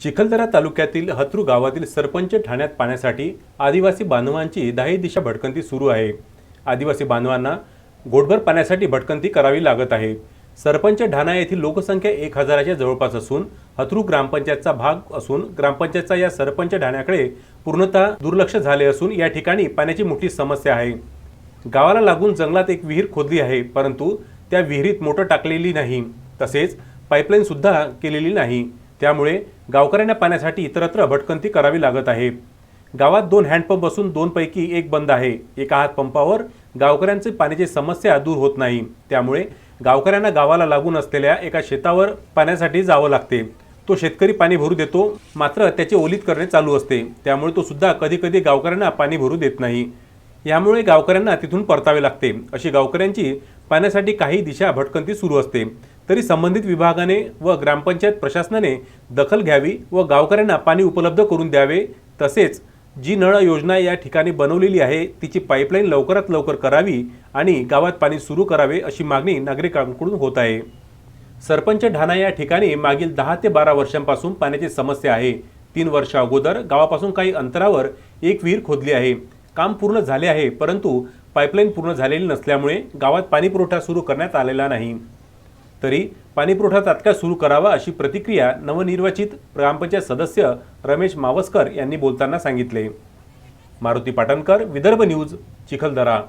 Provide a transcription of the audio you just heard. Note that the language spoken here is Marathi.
चिखलदरा तालुक्यातील हत्रू गावातील सरपंच ठाण्यात पाण्यासाठी आदिवासी बांधवांची दाही दिशा भटकंती सुरू आहे. आदिवासी बांधवांना गोडभर पाण्यासाठी भटकंती करावी लागत आहे. सरपंच ढाणा येथील लोकसंख्या एक हजाराच्या जवळपास असून हत्रू ग्रामपंचायतचा भाग असून ग्रामपंचायतचा या सरपंच ढाण्याकडे पूर्णतः दुर्लक्ष झाले असून या ठिकाणी पाण्याची मोठी समस्या आहे. गावाला लागून जंगलात एक विहीर खोदली आहे परंतु त्या विहिरीत मोटर टाकलेली नाही. तसेच पाईपलाईनसुद्धा केलेली नाही. त्यामुळे गावकऱ्यांना पाण्यासाठी इतरत्र भटकंती करावी लागत आहे. गावात दोन हँडपंप असून दोनपैकी एक बंद आहे. एका हात पंपावर गावकऱ्यांचे पाण्याची समस्या दूर होत नाही. त्यामुळे गावकऱ्यांना गावाला लागून असलेल्या एका शेतावर पाण्यासाठी जावं लागते. तो शेतकरी पाणी भरू देतो मात्र त्याचे ओलीत करणे चालू असते. त्यामुळे तो सुद्धा कधी कधी गावकऱ्यांना पाणी भरू देत नाही. यामुळे गावकऱ्यांना तिथून परतावे लागते. अशी गावकऱ्यांची पाण्यासाठी काही दिशा भटकंती सुरू असते. तरी संबंधित विभागाने व ग्रामपंचायत प्रशासनाने दखल घ्यावी व गावकऱ्यांना पाणी उपलब्ध करून द्यावे तसेच जी नळ योजना या ठिकाणी बनवलेली आहे तिची पाईपलाईन लवकरात लवकर करावी आणि गावात पाणी सुरू करावे अशी मागणी नागरिकांकडून होत आहे. सरपंच ढाणा या ठिकाणी मागील दहा ते बारा वर्षांपासून पाण्याची समस्या आहे. तीन वर्ष अगोदर गावापासून काही अंतरावर एक विहीर खोदली आहे. काम पूर्ण झाले आहे परंतु पाईपलाईन पूर्ण झालेली नसल्यामुळे गावात पाणी पुरवठा सुरू करण्यात आलेला नाही. तरी पाणीपुरवठा तात्काळ सुरू करावा अशी प्रतिक्रिया नवनिर्वाचित ग्रामपंचायत सदस्य रमेश मावस्कर यांनी बोलताना सांगितले. मारुती पाटणकर विदर्भ न्यूज चिखलदरा.